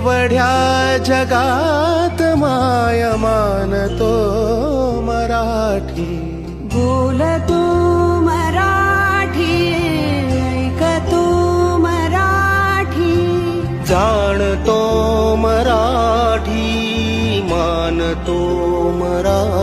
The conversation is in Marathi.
एवढ्या जगात माय मानतो मराठी. बोलतो मराठी ऐकतो मराठी. जाणतो मराठी मानतो मराठी.